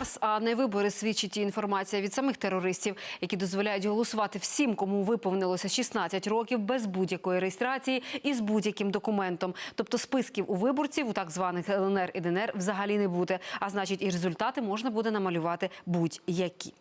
фарс, а не вибори свідчить і інформація від самих терористів, які дозволяють голосувати всім, кому виповнилося 16 років без будь-якої реєстрації і з будь-яким документом. Тобто списків у виборців у так званих ЛНР і ДНР взагалі не буде. А значить, і результати можна буде намалювати будь-які.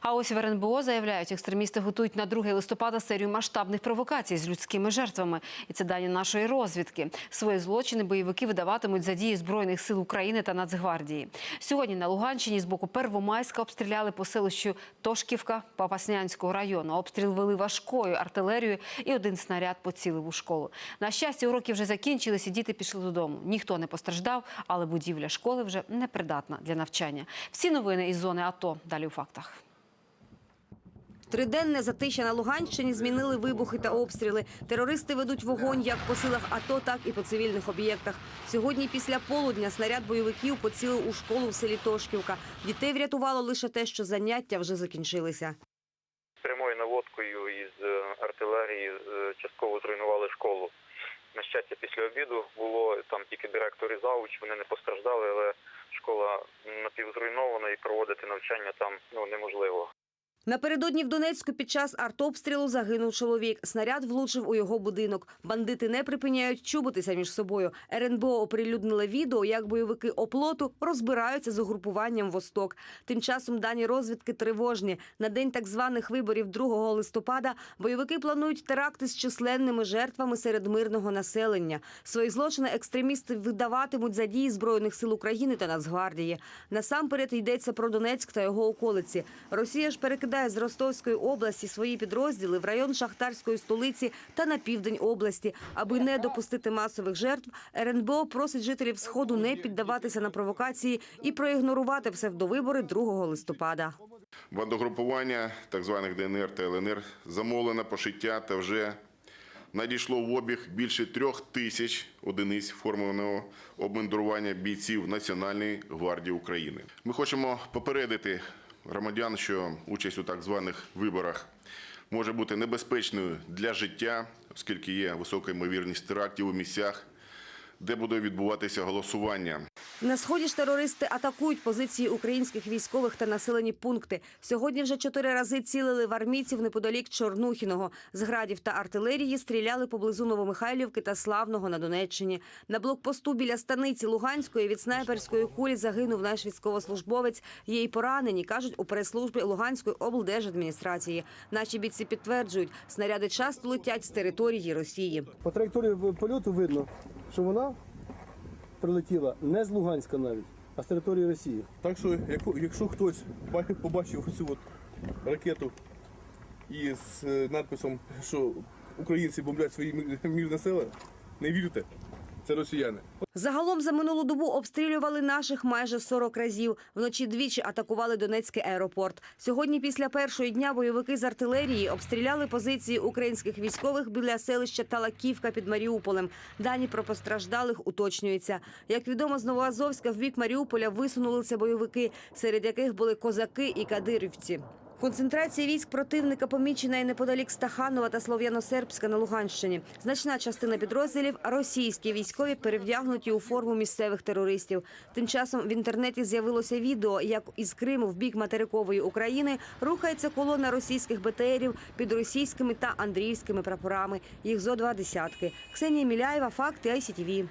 А ось в РНБО заявляють, екстремісти готують на 2 листопада серію масштабних провокацій з людськими жертвами. І це дані нашої розвідки. Свої злочини бойовики видаватимуть за дії збройних сил України та Нацгвардії. Сьогодні на Луганщині з боку Первомайська обстріляли по селищу Тошківка Папаснянського району. Обстріл вели важкою артилерією, і один снаряд поцілив у школу. На щастя, уроки вже закінчились, і діти пішли додому. Ніхто не постраждав, але будівля школи вже непридатна для навчання. Всі новини із зони АТО далі у фактах. Триденне затища на Луганщині змінили вибухи та обстріли. Терористи ведуть вогонь як по силах АТО, так і по цивільних об'єктах. Сьогодні після полудня снаряд бойовиків поцілив у школу в селі Тошківка. Дітей врятувало лише те, що заняття вже закінчилися. прямою наводкою із е, артилерії е, частково зруйнували школу. На щастя, після обіду було там тільки директор і завуч, вони не постраждали, але школа напівзруйнована і проводити навчання там ну неможливо. Напередодні в Донецьку під час артобстрілу загинув чоловік. Снаряд влучив у його будинок. Бандити не припиняють чубитися між собою. РНБО оприлюднили відео, як бойовики оплоту розбираються з угрупуванням «Восток». Тим часом дані розвідки тривожні. На день так званих виборів 2 листопада бойовики планують теракти з численними жертвами серед мирного населення. Свої злочини екстремісти видаватимуть за дії Збройних сил України та Нацгвардії. Насамперед йдеться про Донецьк та його околиці. Росія ж перекидає з Ростовської області свої підрозділи в район шахтарської столиці та на південь області. Аби не допустити масових жертв, РНБО просить жителів Сходу не піддаватися на провокації і проігнорувати псевдовибори 2 листопада. Бандогрупування так званих ДНР та ЛНР замовлено пошиття та вже надійшло в обіг більше трьох тисяч одиниць формованого обмундирування бійців Національної гвардії України. Ми хочемо попередити громадян, що участь у так званих виборах може бути небезпечною для життя, оскільки є висока ймовірність терактів у місцях, де буде відбуватися голосування. На сході ж терористи атакують позиції українських військових та населені пункти. Сьогодні вже чотири рази цілили в армійців неподалік Чорнухіного. З градів та артилерії стріляли поблизу Новомихайлівки та Славного на Донеччині. На блокпосту біля станиці Луганської від снайперської кулі загинув наш військовослужбовець. Є й поранені, кажуть у прес-службі Луганської облдержадміністрації. Наші бійці підтверджують, снаряди часто летять з території Росії. По траєкторії польоту видно, що вона прилетіла не з Луганська навіть, а з території Росії. Так що, якщо, хтось побачив цю от ракету із е, надписом, що українці бомблять свої мирне села, не вірте, це росіяни. Загалом за минулу добу обстрілювали наших майже 40 разів. Вночі двічі атакували Донецький аеропорт. Сьогодні, після першої дня, бойовики з артилерії обстріляли позиції українських військових біля селища Талаківка під Маріуполем. Дані про постраждалих уточнюються. Як відомо, з Новоазовська в бік Маріуполя висунулися бойовики, серед яких були козаки і кадирівці. Концентрація військ противника помічена і неподалік Стаханова та Слов'яно-Сербська на Луганщині. Значна частина підрозділів російські військові перевдягнуті у форму місцевих терористів. Тим часом в інтернеті з'явилося відео, як із Криму в бік материкової України рухається колона російських БТРів під російськими та андріївськими прапорами. Їх зо два десятки. Ксенія Міляєва, факти ICTV.